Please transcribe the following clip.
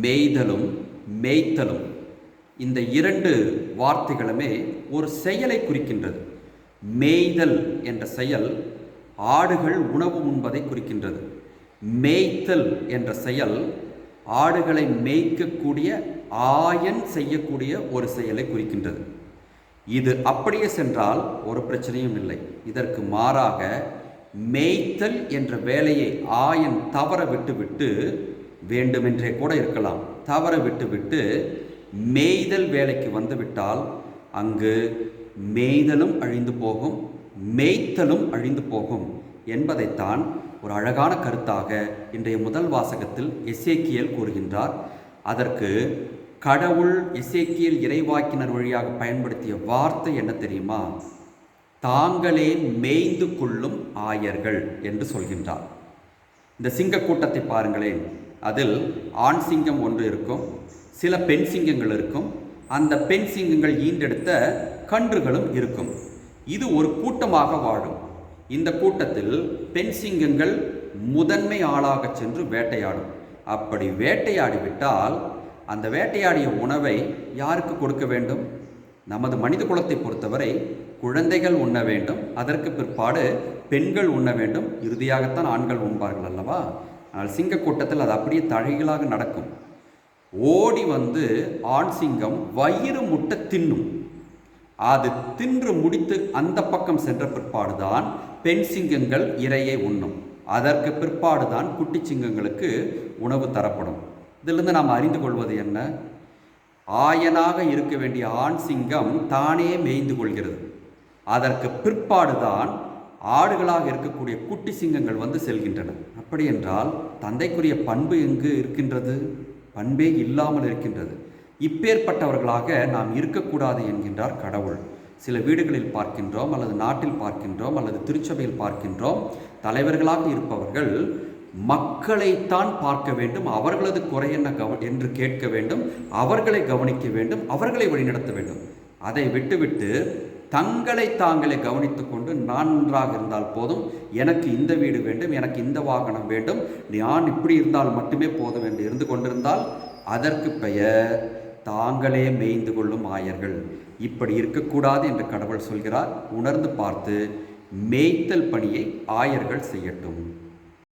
மெய்தலும் மேய்த்தலும். இந்த இரண்டு வார்த்தைகளுமே ஒரு செயலை குறிக்கின்றது. மேய்தல் என்ற செயல் ஆடுகள் உணவு உண்பதை குறிக்கின்றது. மேய்த்தல் என்ற செயல் ஆடுகளை மேய்க்கக்கூடிய ஆயன் செய்யக்கூடிய ஒரு செயலை குறிக்கின்றது. இது அப்படியே சென்றால் ஒரு பிரச்சனையும் இல்லை. இதற்கு மாறாக மேய்த்தல் என்ற வேலையை ஆயன் தவற விட்டுவிட்டு வேண்டுமென்றே கூட இருக்கலாம். தவற விட்டுவிட்டு மேய்தல் வேலைக்கு வந்துவிட்டால் அங்கு மேய்தலும் அழிந்து போகும் மேய்த்தலும் அழிந்து போகும் என்பதைத்தான் ஒரு அழகான கருத்தாக இன்றைய முதல் வாசகத்தில் எசேக்கியல் கூறுகின்றார். அதற்கு கடவுள் எசேக்கியல் இறைவாக்கினர் வழியாக பயன்படுத்திய வார்த்தை என்ன தெரியுமா? தாங்களே மேய்ந்து கொள்ளும் ஆயர்கள் என்று சொல்கின்றார். இந்த சிங்க கூட்டத்தை பாருங்களேன். அதில் ஆண் சிங்கம் ஒன்று இருக்கும் சில பெண் சிங்கங்கள் இருக்கும். அந்த பெண் சிங்கங்கள் ஈண்டெடுத்த கன்றுகளும் இருக்கும். இது ஒரு கூட்டமாக வாழும். இந்த கூட்டத்தில் பெண் சிங்கங்கள் முதன்மை ஆளாக சென்று வேட்டையாடும். அப்படி வேட்டையாடிவிட்டால் அந்த வேட்டையாடிய உணவை யாருக்கு கொடுக்க வேண்டும்? நமது மனித குலத்தை பொறுத்தவரை குழந்தைகள் உண்ண வேண்டும். அதற்கு பிற்பாடு பெண்கள் உண்ண வேண்டும். இறுதியாகத்தான் ஆண்கள் உண்பார்கள் அல்லவா? ஆனால் சிங்க கூட்டத்தில் அது அப்படியே தழைகளாக நடக்கும். ஓடி வந்து ஆண் சிங்கம் வயிறு முட்டை தின்னும். அது தின்று முடித்து அந்த பக்கம் சென்ற பிற்பாடுதான் பெண் சிங்கங்கள் இரையை உண்ணும். அதற்கு பிற்பாடுதான் குட்டி சிங்கங்களுக்கு உணவு தரப்படும். இதிலிருந்து நாம் அறிந்து கொள்வது என்ன? ஆயனாக இருக்க வேண்டிய ஆண் சிங்கம் தானே மேய்ந்து கொள்கிறது. அதற்கு பிற்பாடுதான் ஆடுகளாக இருக்கக்கூடிய குட்டி சிங்கங்கள் வந்து செல்கின்றன. அப்படி என்றால் தந்தைக்குரிய பண்பு எங்கு இருக்கின்றது? பண்பே இல்லாமல் இருக்கின்றது. இப்பேற்பட்டவர்களாக நாம் இருக்கக்கூடாது என்கின்றார் கடவுள். சில வீடுகளில் பார்க்கின்றோம் அல்லது நாட்டில் பார்க்கின்றோம் அல்லது திருச்சபையில் பார்க்கின்றோம். தலைவர்களாக இருப்பவர்கள் மக்களைத்தான் பார்க்க வேண்டும் அவர்களது குறை என்ன கவ என்று கேட்க வேண்டும் அவர்களை கவனிக்க வேண்டும் அவர்களை வழிநடத்த வேண்டும். அதை விட்டுவிட்டு தங்களை தாங்களே கவனித்து கொண்டு நான் நன்றாக இருந்தால் போதும். எனக்கு இந்த வீடு வேண்டும் எனக்கு இந்த வாகனம் வேண்டும். நான் இப்படி இருந்தால் மட்டுமே போதும் என்று இருந்து கொண்டிருந்தால் அதற்கு பெயர் தாங்களே மேய்ந்து கொள்ளும் ஆயர்கள். இப்படி இருக்கக்கூடாது என்று கடவுள் சொல்கிறார். உணர்ந்து பார்த்து மேய்த்தல் பணியை ஆயர்கள் செய்யட்டும்.